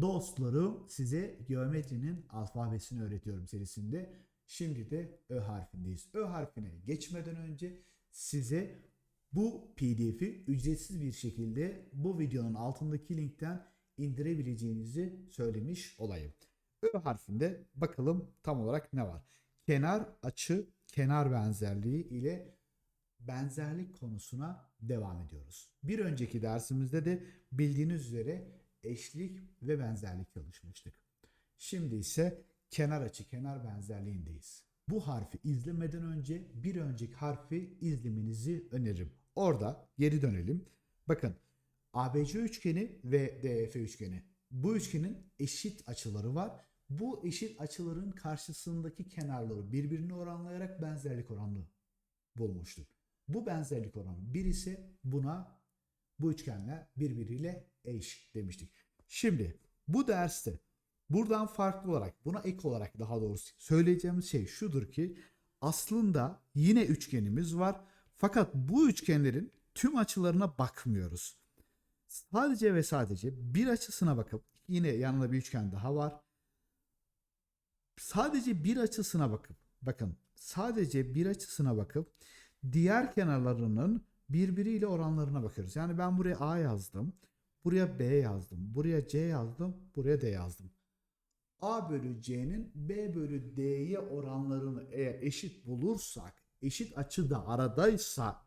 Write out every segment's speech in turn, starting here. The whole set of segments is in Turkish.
Dostlarım size geometrinin alfabesini öğretiyorum serisinde. Şimdi de Ö harfindeyiz. Ö harfine geçmeden önce size bu pdf'i ücretsiz bir şekilde bu videonun altındaki linkten indirebileceğinizi söylemiş olayım. Ö harfinde bakalım tam olarak ne var? Kenar, açı, kenar benzerliği ile benzerlik konusuna devam ediyoruz. Bir önceki dersimizde de bildiğiniz üzere eşlik ve benzerlik çalışmıştık. Şimdi ise kenar açı kenar benzerliğindeyiz. Bu harfi izlemeden önce bir önceki harfi izlemenizi öneririm. Orada geri dönelim. Bakın ABC üçgeni ve DEF üçgeni. Bu üçgenin eşit açıları var. Bu eşit açıların karşısındaki kenarları birbirine oranlayarak benzerlik oranı bulmuştuk. Bu benzerlik oranı bir ise buna bu üçgenler birbiriyle eş demiştik. Şimdi bu derste buradan farklı olarak buna ek olarak daha doğrusu söyleyeceğimiz şey şudur ki aslında yine üçgenimiz var fakat bu üçgenlerin tüm açılarına bakmıyoruz. Sadece ve sadece bir açısına bakıp yine yanında bir üçgen daha var. Sadece bir açısına bakıp bakın sadece bir açısına bakıp diğer kenarlarının birbiriyle oranlarına bakıyoruz. Yani ben buraya A yazdım. Buraya B yazdım. Buraya C yazdım. Buraya D yazdım. A bölü C'nin B bölü D'ye oranlarını eğer eşit bulursak, eşit açıda aradaysa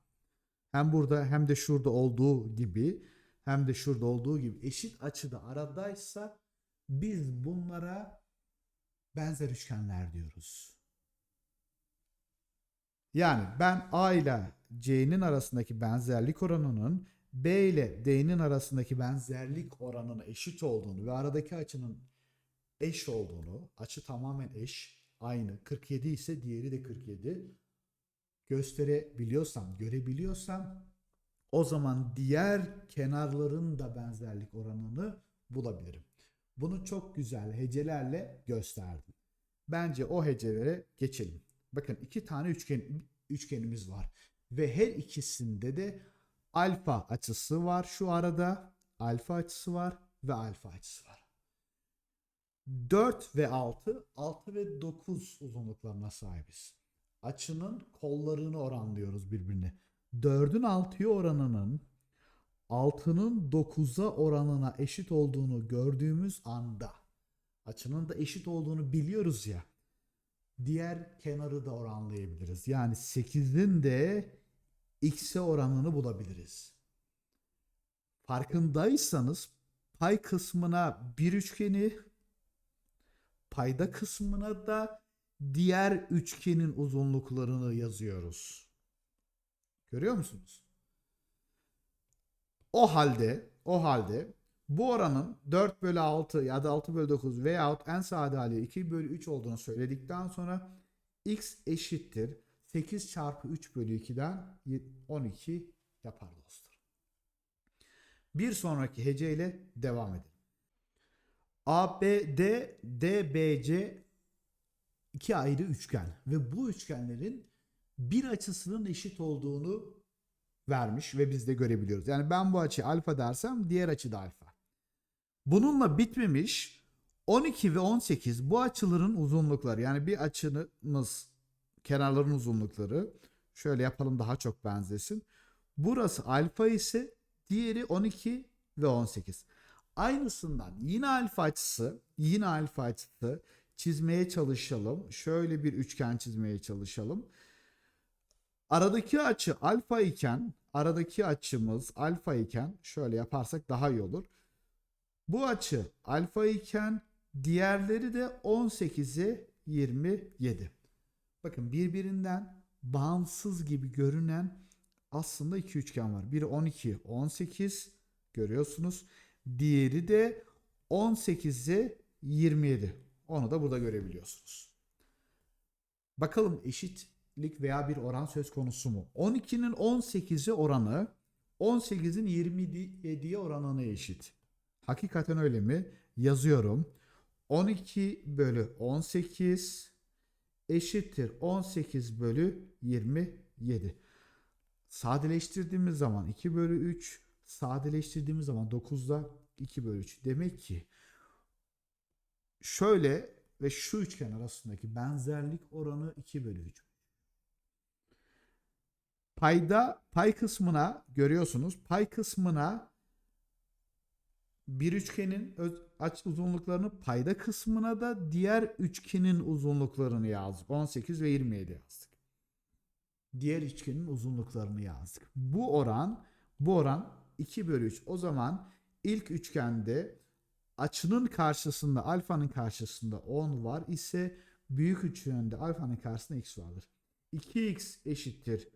hem burada hem de şurada olduğu gibi hem de şurada olduğu gibi eşit açıda aradaysa biz bunlara benzer üçgenler diyoruz. Yani ben A ile C'nin arasındaki benzerlik oranının B ile D'nin arasındaki benzerlik oranının eşit olduğunu ve aradaki açının eş olduğunu, açı tamamen eş, aynı 47 ise diğeri de 47 gösterebiliyorsam, görebiliyorsam o zaman diğer kenarların da benzerlik oranını bulabilirim. Bunu çok güzel hecelerle gösterdim. Bence o hecelere geçelim. Bakın iki tane üçgen üçgenimiz var ve her ikisinde de alfa açısı var şu arada. Alfa açısı var ve alfa açısı var. 4 ve 6, 6 ve 9 uzunluklarına sahibiz. Açının kollarını oranlıyoruz birbirine. 4'ün 6'ya oranının 6'nın 9'a oranına eşit olduğunu gördüğümüz anda açının da eşit olduğunu biliyoruz ya. Diğer kenarı da oranlayabiliriz. Yani 8'in de x'e oranını bulabiliriz. Farkındaysanız pay kısmına bir üçgeni, payda kısmına da diğer üçgenin uzunluklarını yazıyoruz. Görüyor musunuz? O halde, o halde bu oranın 4 bölü 6 ya da 6 bölü 9 veyahut en sade hali 2 bölü 3 olduğunu söyledikten sonra x eşittir 8 çarpı 3 bölü 2'den 12 yapar dostlar. Bir sonraki hece ile devam edelim. ABD, DBC iki ayrı üçgen ve bu üçgenlerin bir açısının eşit olduğunu vermiş ve biz de görebiliyoruz. Yani ben bu açı alfa dersem diğer açı da alfa. Bununla bitmemiş 12 ve 18 bu açıların uzunlukları yani bir açımız kenarların uzunlukları şöyle yapalım daha çok benzesin. Burası alfa ise diğeri 12 ve 18. Aynısından yine alfa açısı yine alfa açısı çizmeye çalışalım. Şöyle bir üçgen çizmeye çalışalım. Aradaki açı alfa iken aradaki açımız alfa iken şöyle yaparsak daha iyi olur. Bu açı alfa iken diğerleri de 18'e 27. Bakın birbirinden bağımsız gibi görünen aslında iki üçgen var. Biri 12, 18 görüyorsunuz. Diğeri de 18'e 27. Onu da burada görebiliyorsunuz. Bakalım eşitlik veya bir oran söz konusu mu? 12'nin 18'e oranı 18'in 27'ye oranına eşit. Hakikaten öyle mi? Yazıyorum. 12 bölü 18 eşittir 18 bölü 27. Sadeleştirdiğimiz zaman 2 bölü 3 sadeleştirdiğimiz zaman 9'da 2 bölü 3. Demek ki şöyle ve şu üçgen arasındaki benzerlik oranı 2 bölü 3. Payda pay kısmına görüyorsunuz. Pay kısmına bir üçgenin aç uzunluklarını payda kısmına da diğer üçgenin uzunluklarını yazdık. 18 ve 27 yazdık. Diğer üçgenin uzunluklarını yazdık. Bu oran bu oran 2 bölü 3. O zaman ilk üçgende açının karşısında alfanın karşısında 10 var ise büyük üçgende alfanın karşısında x vardır. 2x eşittir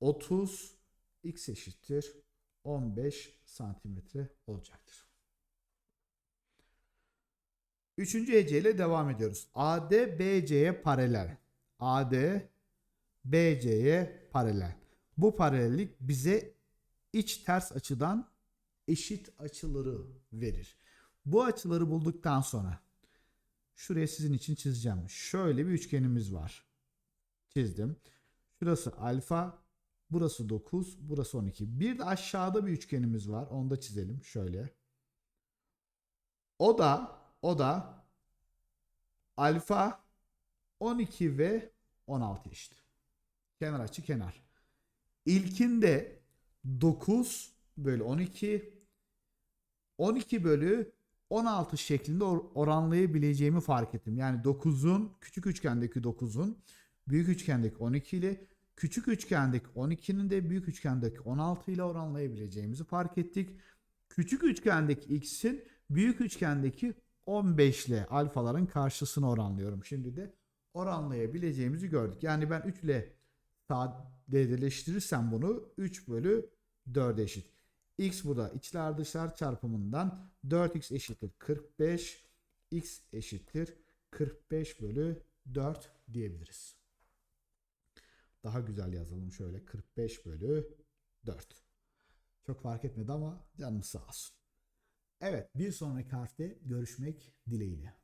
30 x eşittir 15 santimetre olacaktır. Üçüncü hece ile devam ediyoruz. AD BC'ye paralel. AD BC'ye paralel. Bu paralellik bize iç ters açıdan eşit açıları verir. Bu açıları bulduktan sonra şuraya sizin için çizeceğim. Şöyle bir üçgenimiz var. Çizdim. Şurası alfa, burası 9, burası 12. Bir de aşağıda bir üçgenimiz var. Onu da çizelim şöyle. O da o da alfa 12 ve 16 eşit. Kenar açı kenar. İlkinde 9 bölü 12 12 bölü 16 şeklinde or- oranlayabileceğimi fark ettim. Yani 9'un küçük üçgendeki 9'un büyük üçgendeki 12 ile küçük üçgendeki 12'nin de büyük üçgendeki 16 ile oranlayabileceğimizi fark ettik. Küçük üçgendeki x'in büyük üçgendeki 15 ile alfaların karşısını oranlıyorum. Şimdi de oranlayabileceğimizi gördük. Yani ben 3 ile sadeleştirirsem bunu 3 bölü 4 eşit. X burada içler dışlar çarpımından 4x eşittir 45. X eşittir 45 bölü 4 diyebiliriz. Daha güzel yazalım şöyle 45 bölü 4. Çok fark etmedi ama canımız sağ olsun. Evet bir sonraki harfte görüşmek dileğiyle.